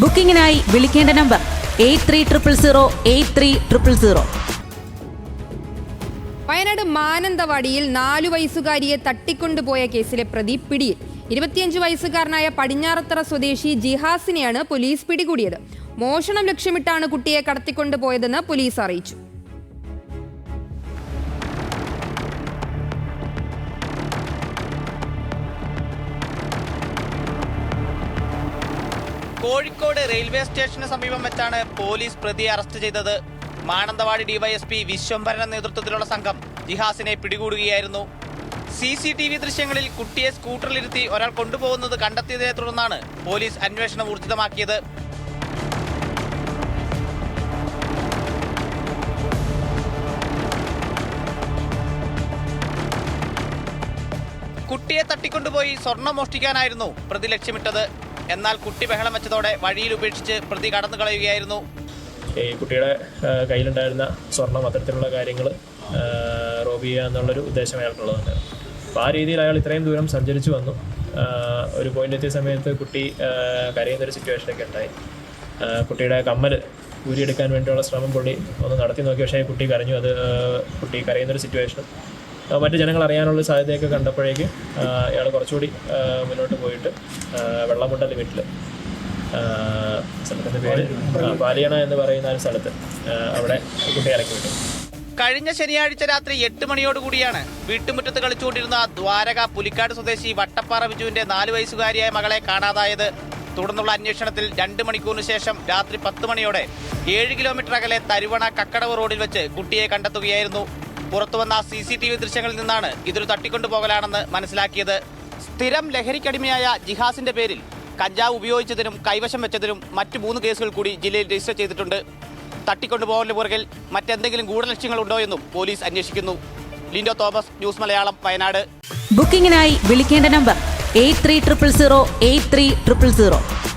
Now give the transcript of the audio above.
ബുക്കിംഗിനായി വിളിക്കേണ്ട number eight three triple zero eight three triple zero. Wayanad മാനന്തവാടിയിൽ നാലു വയസ്സുകാരിയെ തട്ടിക്കൊണ്ടുപോയ കേസിലെ പ്രതി പിടിയിൽ. ഇരുപത്തിയഞ്ച് വയസ്സുകാരനായ പടിഞ്ഞാറത്തറ സ്വദേശി ജിഹാസിനെയാണ് പോലീസ് പിടികൂടിയത്. മോഷണം ലക്ഷ്യമിട്ടാണ് കുട്ടിയെ കടത്തിക്കൊണ്ടുപോയതെന്ന് പോലീസ് അറിയിച്ചു. കോഴിക്കോട് റെയിൽവേ സ്റ്റേഷന് സമീപം വെച്ചാണ് പോലീസ് പ്രതിയെ അറസ്റ്റ് ചെയ്തത്. മാനന്തവാടി ഡിവൈഎസ്പി വിശ്വംഭരന്റെ നേതൃത്വത്തിലുള്ള സംഘം ജിഹാസിനെ പിടികൂടുകയായിരുന്നു. സി സി ടി വി ദൃശ്യങ്ങളിൽ കുട്ടിയെ സ്കൂട്ടറിലിരുത്തി ഒരാൾ കൊണ്ടുപോകുന്നത് കണ്ടെത്തിയതിനെ തുടർന്നാണ് പോലീസ് അന്വേഷണം ഊർജിതമാക്കിയത്. കുട്ടിയെ തട്ടിക്കൊണ്ടുപോയി സ്വർണം മോഷ്ടിക്കാനായിരുന്നു പ്രതി ലക്ഷ്യമിട്ടത്. എന്നാൽ കുട്ടി ബഹളം വെച്ചതോടെ വഴിയിൽ ഉപേക്ഷിച്ച് പ്രതി കടന്നു കളയുകയായിരുന്നു. ഈ കുട്ടിയുടെ കയ്യിലുണ്ടായിരുന്ന സ്വർണം അത്തരത്തിലുള്ള കാര്യങ്ങൾ റോബ് ചെയ്യുക എന്നുള്ളൊരു ഉദ്ദേശം അയാൾക്കുള്ളതുണ്ട്. അപ്പോൾ ആ രീതിയിൽ അയാൾ ഇത്രയും ദൂരം സഞ്ചരിച്ചു വന്നു. ഒരു പോയിന്റ് എത്തിയ സമയത്ത് കുട്ടി കരയുന്ന ഒരു സിറ്റുവേഷനൊക്കെ ഉണ്ടായി. കുട്ടിയുടെ കമ്മൽ ഊരിയെടുക്കാൻ വേണ്ടിയുള്ള ശ്രമം പുള്ളി ഒന്ന് നടത്തി നോക്കി. പക്ഷേ കുട്ടി കരഞ്ഞു. അത് കുട്ടി കരയുന്നൊരു സിറ്റുവേഷനും മറ്റ് ജനങ്ങൾ അറിയാനുള്ള സാധ്യതയൊക്കെ കണ്ടപ്പോഴേക്ക് ഇയാൾ കുറച്ചുകൂടി മുന്നോട്ട് പോയിട്ട് വെള്ളമുണ്ട ലിമിറ്റിൽ സ്ഥലത്തിന്റെ പേര് പാലിയണ എന്ന് പറയുന്ന ഒരു സ്ഥലത്ത് അവിടെ കുട്ടി ഇറക്കി വിട്ടു. കഴിഞ്ഞ ശനിയാഴ്ച രാത്രി എട്ട് മണിയോടുകൂടിയാണ് വീട്ടുമുറ്റത്ത് കളിച്ചുകൊണ്ടിരുന്ന ദ്വാരക പുലിക്കാട് സ്വദേശി വട്ടപ്പാറ ബിജുവിന്റെ നാല് വയസ്സുകാരിയായ മകളെ കാണാതായത്. തുടർന്നുള്ള അന്വേഷണത്തിൽ രണ്ട് മണിക്കൂറിന് ശേഷം രാത്രി പത്ത് മണിയോടെ ഏഴ് കിലോമീറ്റർ അകലെ തരുവണ കക്കടവ് റോഡിൽ വെച്ച് കുട്ടിയെ കണ്ടെത്തുകയായിരുന്നു. പുറത്തുവന്ന സി സി ടി വി ദൃശ്യങ്ങളിൽ നിന്നാണ് ഇതൊരു തട്ടിക്കൊണ്ടുപോകലാണെന്ന് മനസ്സിലാക്കിയത്. സ്ഥിരം ലഹരിക്കടിമയായ ജിഹാസിന്റെ പേരിൽ കഞ്ചാവ് ഉപയോഗിച്ചതിനും കൈവശം വെച്ചതിനും മറ്റു മൂന്ന് കേസുകൾ കൂടി ജില്ലയിൽ രജിസ്റ്റർ ചെയ്തിട്ടുണ്ട്. തട്ടിക്കൊണ്ടുപോകലിന് പുറകിൽ മറ്റെന്തെങ്കിലും ഗൂഢലക്ഷ്യങ്ങൾ ഉണ്ടോ എന്നും പോലീസ് അന്വേഷിക്കുന്നു. ലിൻഡോ തോമസ് ന്യൂസ് മലയാളം വയനാട്. ബുക്കിംഗിനായി വിളിക്കേണ്ട number eight three triple zero eight three triple zero.